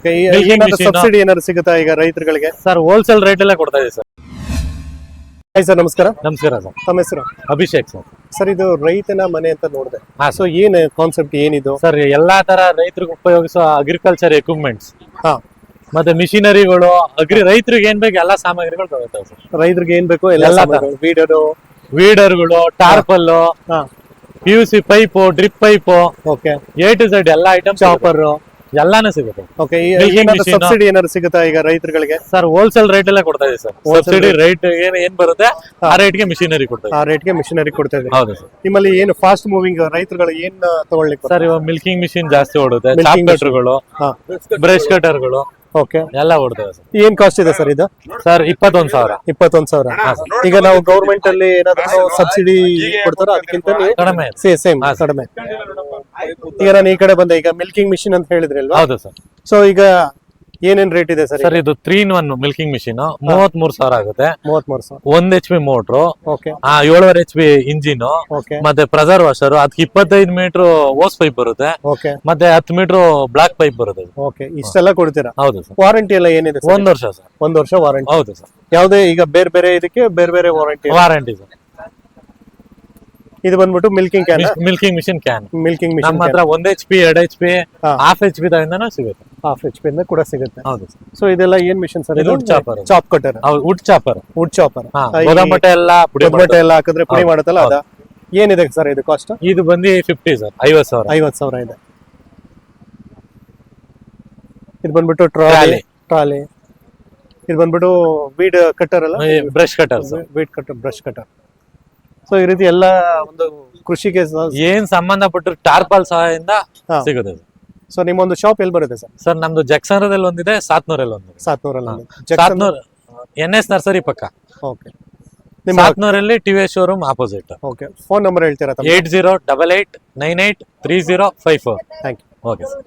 Subsidy ಏನಾದ್ರು ಸಿಗುತ್ತಾ ಈಗ ರೈತರುಗಳಿಗೆ? ಸರ್ ಹೋಲ್ಸೇಲ್ ರೇಟ್ ಎಲ್ಲ ಕೊಡ್ತಾ ಇದೆ ಸರ್ ಹಾಯ್ ಸರ್ ನಮಸ್ಕಾರ. ನಮಸ್ಕಾರ ಸರ್ ತಮ್ಮ ಹೆಸರು? ಅಭಿಷೇಕ್ ಸರ್ ಸರ್ ಇದು ರೈತನ ಮನೆ ಅಂತ ನೋಡಿದೆ. ಹಾ ಸೊ ಏನ್ ಕಾನ್ಸೆಪ್ಟ್ ಏನಿದು? ಸರ್ ಎಲ್ಲಾ ತರ ರೈತರಿಗೆ ಉಪಯೋಗಿಸುವ ಅಗ್ರಿಕಲ್ಚರ್ ಎಕ್ವಿಪ್ಮೆಂಟ್ಸ್ ಹಾ. ಮತ್ತೆ ಮಿಷಿನರಿಗಳು ಅಗ್ರಿ ರೈತರಿಗೆ ಏನ್ ಬೇಕು ಎಲ್ಲಾ ಸಾಮಗ್ರಿಗಳು ತಗೋತಾವೆ ಸರ್ ರೈತರಿಗೆ ಏನ್ ಬೇಕು ಎಲ್ಲ ವೀಡರ್ ವೀಡರ್ಗಳು ಟಾರ್ಪಲ್ ಹಾ. P U C pipe drip pipe okay A to Z ಎಲ್ಲ ಐಟಮ್ ಚಾಪರ್ ಎಲ್ಲಾನು ಸಿಗುತ್ತೆ. ಓಕೆ ಸಬ್ಸಿಡಿ ಏನಾದ್ರು ಸಿಗುತ್ತಾ ಈಗ ರೈತರುಗಳಿಗೆ? ಸರ್ ಹೋಲ್ಸೇಲ್ ರೇಟ್ ಎಲ್ಲ ಕೊಡ್ತಾ ಇದೆ ಸರ್ ಸಬ್ಸಿಡಿ ರೇಟ್ ಏನ್ ಏನ್ ಬರುತ್ತೆ? ಆ ರೇಟ್ಗೆ ಮಿಷಿನರಿ ಕೊಡ್ತಾ ಆ ರೇಟ್ಗೆ ಮಿಷಿನರಿ ಕೊಡ್ತಾ ಇದೆ ಹೌದು ಸರ್ ನಿಮ್ಮಲ್ಲಿ ಏನು ಫಾಸ್ಟ್ ಮೂವಿಂಗ್ ರೈತರುಗಳು ಏನ್ ತಗೊಳ್ಳಿಕ್ಕೆ ಸರ್ ಇವಾಗ ಮಿಲ್ಕಿಂಗ್ ಮಿಷಿನ್ ಜಾಸ್ತಿ ಓಡುತ್ತೆ ಬ್ರಷ್ ಕಟರ್ಗಳು ಓಕೆ ಎಲ್ಲ ಓಡ್ತವೆ ಸರ್. ಏನ್ ಕಾಸ್ಟ್ ಇದೆ ಸರ್ ಇದು? ಸರ್ ಇಪ್ಪತ್ತೊಂದ್ ಸಾವಿರ. ಇಪ್ಪತ್ತೊಂದ್ ಸಾವಿರ. ಈಗ ನಾವು ಗೌರ್ಮೆಂಟ್ ಅಲ್ಲಿ ಏನಾದ್ರು ಸಬ್ಸಿಡಿ ಕೊಡ್ತಾರೋ ಅದಕ್ಕಿಂತ ಕಡಿಮೆ. ಸೇಮ್ ಕಡಿಮೆ. ಈಗ ನಾನು ಈ ಕಡೆ ಬಂದೆ ಈಗ ಮಿಲ್ಕಿಂಗ್ ಮಿಷಿನ್ ಅಂತ ಹೇಳಿದ್ರಲ್ವಾ ಹೌದು ಸರ್ ಸೊ ಈಗ ಏನೇನ್ ರೇಟ್ ಇದೆ ಸರ್ ಸರ್ ಇದು three in one milking machine ಮೂವತ್ ಮೂರ್ ಸಾವಿರ ಆಗುತ್ತೆ. ಮೂವತ್ಮೂರು ಸಾವಿರ. ಒಂದ್ ಎಚ್ ಪಿ ಮೋಟ್ರು ಓಕೆ ಆ ಏಳುವರೆ ಎಚ್ ಪಿ ಇಂಜಿನ್ ಓಕೆ ಮತ್ತೆ ಪ್ರೆಸರ್ ವಾಷರ್ ಅದಕ್ಕೆ ಇಪ್ಪತ್ತೈದು ಮೀಟರ್ ಓಸ್ ಪೈಪ್ ಬರುತ್ತೆ. ಓಕೆ ಮತ್ತೆ ಹತ್ತು ಮೀಟರ್ ಬ್ಲಾಕ್ ಪೈಪ್ ಬರುತ್ತೆ ಅದು. ಓಕೆ ಇಷ್ಟೆಲ್ಲ ಕೊಡ್ತೀರಾ? ಹೌದು ಸರ್. ವಾರಂಟಿ ಎಲ್ಲ ಏನಿದೆ ಒಂದ್ ವರ್ಷ ಸರ್. ಒಂದ್ ವರ್ಷ ವಾರಂಟಿ ಹೌದು ಸರ್. ಯಾವುದೇ ಈಗ ಬೇರೆ ಬೇರೆ ಇದಕ್ಕೆ ಬೇರೆ ಬೇರೆ ವಾರಂಟಿ ವಾರಂಟಿ ಸರ್. ಇದು ಬಂದ್ಬಿಟ್ಟು milking can milking machine can milking machine ನಮ್ಮ ಹತ್ರ ಒಂದ್ ಎಚ್ ಪಿ ಎರಡ್ H P half H P ದಿಂದ ಸಿಗುತ್ತೆ. ಹಾಫ್ ಎಚ್ ಪಿ ಇಂದ ಕೂಡ ಸಿಗುತ್ತೆ. ಹೌದು ಸೊ ಇದೆಲ್ಲ ಏನ್ ಮಿಷಿನ್ ಸರ್ ಇದು ಚಾಪರ್ ಚಾಪ್ ಕಟರ್ ಹೌದು ವುಡ್ ಚಾಪರ್ ವುಡ್ ಚಾಪರ್ ಗೋದಾಮ್ ಬಟ್ಟೆ ಎಲ್ಲ ಪುಡಿ ಬಟ್ಟೆ ಎಲ್ಲ ಹಾಕಿದ್ರೆ ಪುಡಿ ಮಾಡುತ್ತಲ್ಲ ಅದ? ಏನಿದೆ ಸರ್ ಇದು ಕಾಸ್ಟ್ ಇದು ಬಂದು ಫಿಫ್ಟಿ ಸರ್ ಐವತ್ ಸಾವಿರ. ಐವತ್ ಸಾವಿರ ಇದೆ. ಇದು ಬಂದ್ಬಿಟ್ಟು ಟ್ರಾಲಿ ಟ್ರಾಲಿ ಇದು ಬಂದ್ಬಿಟ್ಟು ವೀಡ್ ಕಟ್ಟರ್ ಅಲ್ಲ? Brush cutter weed cutter brush cutter so ಈ ರೀತಿ ಎಲ್ಲ ಒಂದು ಕೃಷಿಗೆ ಏನ್ ಸಂಬಂಧಪಟ್ಟರು ಟಾರ್ಪಾಲ್ ಸಹಾಯದಿಂದ ಹಾ. ಸಿಗುತ್ತೆ. ಸೊ ನಿಮ್ಮೊಂದು ಶಾಪ್ ಎಲ್ಲಿ ಬರುತ್ತೆ ಸರ್? ಸರ್ ನಮ್ದು ಜಕ್ಸನದಲ್ಲಿ ಒಂದಿದೆ ಸಾತ್ನೂರಲ್ಲಿ ಒಂದಿದೆ. ಸಾತ್ನೂರಲ್ಲಿ ಸಾತ್ನೂರ್ ಎನ್ ಎಸ್ ನರ್ಸರಿ ಪಕ್ಕ. ಓಕೆ ನಿಮ್ಮ ಸಾತ್ನೂರಲ್ಲಿ TV showroom opposite okay phone number ಹೇಳ್ತೀರಾ ತಮ್ಮ eight zero double eight nine eight three zero five four. Thank you okay sir